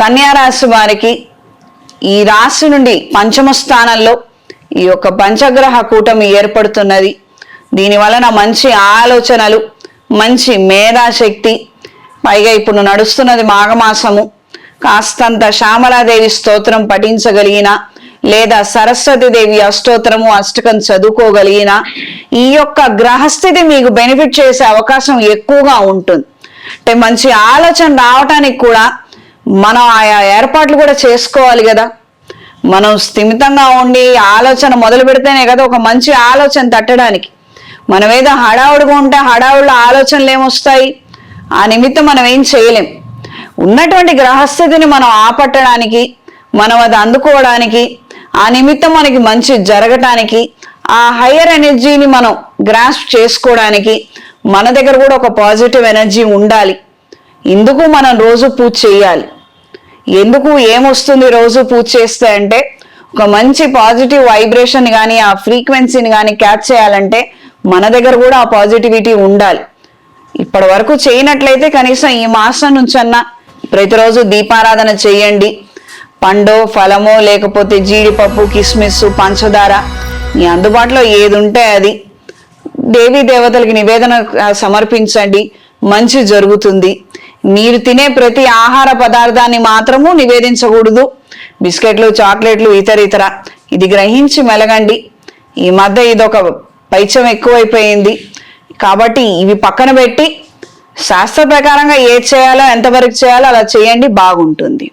కన్యారాశి వారికి ఈ రాశి నుండి పంచమ స్థానంలో ఈ యొక్క పంచగ్రహ కూటమి ఏర్పడుతున్నది. దీని వలన మంచి ఆలోచనలు మంచి మేధాశక్తి పైగా ఇప్పుడు నడుస్తున్నది మాఘమాసము. కాస్తంత శ్యామలాదేవి స్తోత్రం పఠించగలిగిన లేదా సరస్వతి దేవి అష్టోత్తరము అష్టకం చదువుకోగలిగిన ఈ యొక్క గ్రహస్థితి మీకు బెనిఫిట్ చేసే అవకాశం ఎక్కువగా ఉంటుంది. అంటే మంచి ఆలోచన రావటానికి కూడా మనం ఆయా ఏర్పాట్లు కూడా చేసుకోవాలి కదా. మనం స్థిమితంగా ఉండి ఆలోచన మొదలు పెడితేనే కదా ఒక మంచి ఆలోచన తట్టడానికి. మనం ఏదో హడావుడిగా ఉంటే హడావుడిలో ఆలోచనలు ఏమొస్తాయి? ఆ నిమిత్తం మనం ఏం చేయలేం. ఉన్నటువంటి గ్రహస్థితిని మనం ఆపట్టడానికి మనం అది అందుకోవడానికి ఆ నిమిత్తం మనకి మంచి జరగటానికి ఆ హయ్యర్ ఎనర్జీని మనం గ్రాస్ప్ చేసుకోవడానికి మన దగ్గర కూడా ఒక పాజిటివ్ ఎనర్జీ ఉండాలి. ఎందుకు మనం రోజు పూజ చేయాలి? ఎందుకు ఏమొస్తుంది రోజు పూజ చేస్తే అంటే ఒక మంచి పాజిటివ్ వైబ్రేషన్ కానీ ఆ ఫ్రీక్వెన్సీని కానీ క్యాచ్ చేయాలంటే మన దగ్గర కూడా ఆ పాజిటివిటీ ఉండాలి. ఇప్పటి వరకు చేయనట్లయితే కనీసం ఈ మాసం నుంచన్నా ప్రతిరోజు దీపారాధన చేయండి. పండో ఫలమో లేకపోతే జీడిపప్పు కిస్మిస్ పంచదార మీ అందుబాటులో ఏది ఉంటే అది. దేవీ దేవతలకి నివేదన సమర్పించండి. మంచి జరుగుతుంది. మీరు తినే ప్రతి ఆహార పదార్థాన్ని మాత్రము నివేదించకూడదు. బిస్కెట్లు చాక్లెట్లు ఇతర ఇతర. ఇది గ్రహించి మెలగండి. ఈ మధ్య ఇదొక పైచం ఎక్కువైపోయింది. కాబట్టి ఇవి పక్కన పెట్టి శాస్త్ర ప్రకారంగా ఏది చేయాలో ఎంతవరకు చేయాలో అలా చేయండి బాగుంటుంది.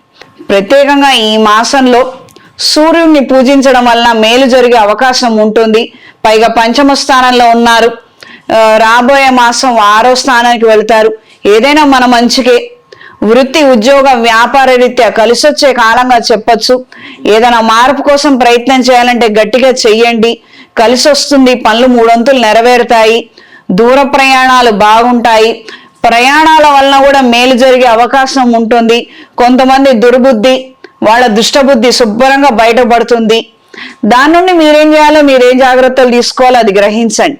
ప్రత్యేకంగా ఈ మాసంలో సూర్యుడిని పూజించడం వలన మేలు జరిగే అవకాశం ఉంటుంది. పైగా పంచమ స్థానంలో ఉన్నారు. రాబోయే మాసం ఆరో స్థానానికి వెళ్తారు. ఏదైనా మన మంచికే. వృత్తి ఉద్యోగ వ్యాపార రీత్యా కలిసొచ్చే కాలంగా చెప్పొచ్చు. ఏదైనా మార్పు కోసం ప్రయత్నం చేయాలంటే గట్టిగా చెయ్యండి. కలిసి వస్తుంది పనులు మూడొంతులు నెరవేరుతాయి. దూర ప్రయాణాలు బాగుంటాయి. ప్రయాణాల వలన కూడా మేలు జరిగే అవకాశం ఉంటుంది. కొంతమంది దుర్బుద్ధి వాళ్ళ దుష్టబుద్ధి శుభ్రంగా బయటపడుతుంది. దాని నుండి మీరేం చేయాలో మీరేం జాగ్రత్తలు తీసుకోవాలో అది గ్రహించండి.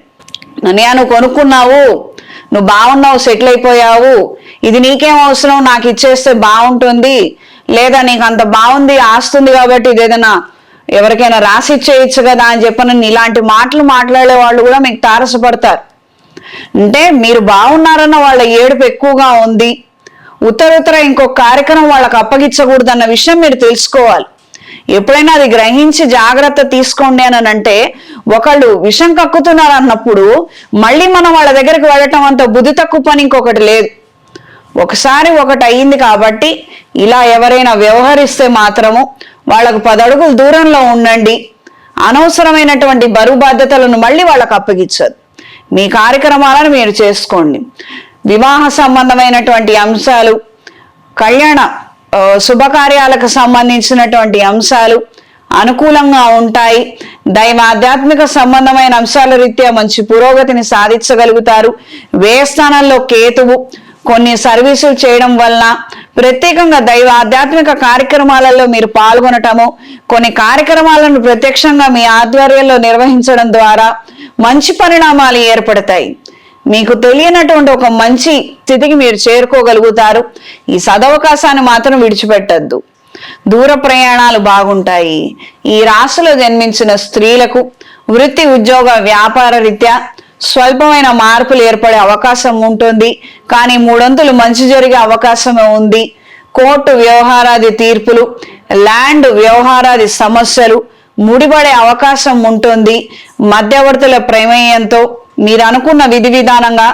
నేను కొనుక్కున్నావు? నువ్వు బాగున్నావు సెటిల్ అయిపోయావు. ఇది నీకేం అవసరం? నాకు ఇచ్చేస్తే బాగుంటుంది. లేదా నీకు అంత బాగుంది ఆస్తుంది కాబట్టి ఇది ఎవరికైనా రాసి ఇచ్చేయచ్చు కదా అని చెప్పని ఇలాంటి మాటలు మాట్లాడే వాళ్ళు కూడా మీకు తారసపడతారు. అంటే మీరు బాగున్నారన్న వాళ్ళ ఏడుపు ఎక్కువగా ఉంది. ఉత్తర ఇంకొక కార్యక్రమం వాళ్ళకి అప్పగించకూడదన్న విషయం మీరు తెలుసుకోవాలి. ఎప్పుడైనా అది గ్రహించి జాగ్రత్త తీసుకోండి అని అంటే ఒకళ్ళు విషం కక్కుతున్నారు అన్నప్పుడు మళ్ళీ మనం వాళ్ళ దగ్గరికి వెళ్ళటం అంత బుద్ధి తక్కువ పని ఇంకొకటి లేదు. ఒకసారి ఒకటి అయ్యింది కాబట్టి ఇలా ఎవరైనా వ్యవహరిస్తే మాత్రము వాళ్ళకు పదడుగులు దూరంలో ఉండండి. అనవసరమైనటువంటి బరువు బాధ్యతలను మళ్ళీ వాళ్ళకు అప్పగించదు. మీ కార్యక్రమాలను మీరు చేసుకోండి. వివాహ సంబంధమైనటువంటి అంశాలు కళ్యాణ శుభకార్యాలకు సంబంధించినటువంటి అంశాలు అనుకూలంగా ఉంటాయి. దైవ ఆధ్యాత్మిక సంబంధమైన అంశాల రీత్యా మంచి పురోగతిని సాధించగలుగుతారు. వ్యయ స్థానంలో కేతువు కొన్ని సర్వీసులు చేయడం వలన ప్రత్యేకంగా దైవ ఆధ్యాత్మిక కార్యక్రమాలలో మీరు పాల్గొనటము కొన్ని కార్యక్రమాలను ప్రత్యక్షంగా మీ ఆధ్వర్యంలో నిర్వహించడం ద్వారా మంచి పరిణామాలు ఏర్పడతాయి. మీకు తెలియనటువంటి ఒక మంచి స్థితికి మీరు చేరుకోగలుగుతారు. ఈ సదవకాశాన్ని మాత్రం విడిచిపెట్టద్దు. దూర ప్రయాణాలు బాగుంటాయి. ఈ రాశిలో జన్మించిన స్త్రీలకు వృత్తి ఉద్యోగ వ్యాపార రీత్యా స్వల్పమైన మార్పులు ఏర్పడే అవకాశం ఉంటుంది. కానీ మూడొంతులు మంచి జరిగే అవకాశమే ఉంది. కోర్టు వ్యవహారాది తీర్పులు ల్యాండ్ వ్యవహారాది సమస్యలు ముడిపడే అవకాశం ఉంటుంది. మధ్యవర్తుల ప్రమేయంతో మీరు అనుకున్న విధి విధానంగా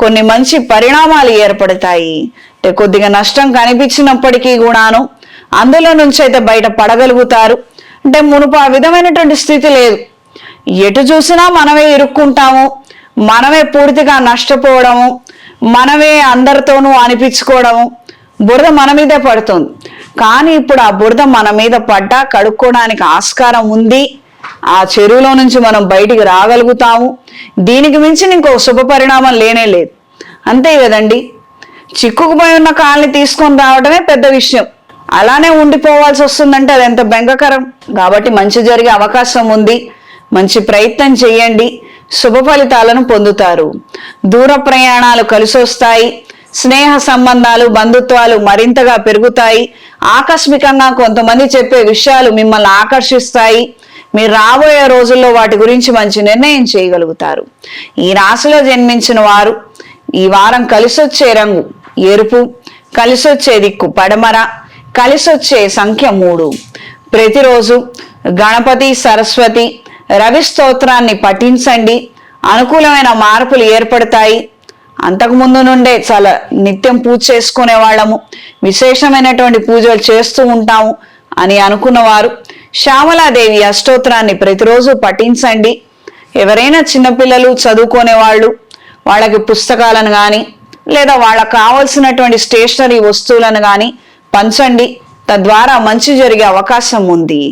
కొన్ని మంచి పరిణామాలు ఏర్పడతాయి. అంటే కొద్దిగా నష్టం కనిపించినప్పటికీ కూడాను అందులో నుంచి అయితే బయట పడగలుగుతారు. అంటే మునుపు ఆ విధమైనటువంటి స్థితి లేదు. ఎటు చూసినా మనమే ఇరుక్కుంటాము. మనమే పూర్తిగా నష్టపోవడము. మనమే అందరితోనూ అనిపించుకోవడము. బురద మన మీదే పడుతుంది. కానీ ఇప్పుడు ఆ బురద మన మీద పడ్డా కడుక్కోవడానికి ఆస్కారం ఉంది. ఆ చెరువులో నుంచి మనం బయటికి రాగలుగుతాము. దీనికి మించిన ఇంకో శుభ పరిణామం లేనే లేదు. అంతే కదండి. చిక్కుకుపోయి ఉన్న కాళ్ళని తీసుకొని రావడమే పెద్ద విషయం. అలానే ఉండిపోవాల్సి వస్తుందంటే అది ఎంత బెంగకరం. కాబట్టి మంచి జరిగే అవకాశం ఉంది. మంచి ప్రయత్నం చేయండి. శుభ ఫలితాలను పొందుతారు. దూర ప్రయాణాలు కలిసి వస్తాయి స్నేహ సంబంధాలు బంధుత్వాలు మరింతగా పెరుగుతాయి. ఆకస్మికంగా కొంతమంది చెప్పే విషయాలు మిమ్మల్ని ఆకర్షిస్తాయి. మీరు రాబోయే రోజుల్లో వాటి గురించి మంచి నిర్ణయం చేయగలుగుతారు. ఈ రాశిలో జన్మించిన వారు ఈ వారం కలిసొచ్చే రంగు ఎరుపు కలిసొచ్చే దిక్కు పడమర కలిసొచ్చే సంఖ్య మూడు. ప్రతిరోజు గణపతి సరస్వతి రవి స్తోత్రాన్ని పఠించండి. అనుకూలమైన మార్పులు ఏర్పడతాయి. అంతకుముందు నుండే చాలా నిత్యం పూజ చేసుకునే వాళ్ళము విశేషమైనటువంటి పూజలు చేస్తూ ఉంటాము అని అనుకున్నవారు శ్యామలాదేవి అష్టోత్తరాన్ని ప్రతిరోజు పఠించండి. ఎవరైనా చిన్నపిల్లలు చదువుకునే వాళ్ళు వాళ్ళకి పుస్తకాలను కానీ లేదా వాళ్ళకు కావలసినటువంటి స్టేషనరీ వస్తువులను కానీ పంచండి. తద్వారా మంచి జరిగే అవకాశం ఉంది.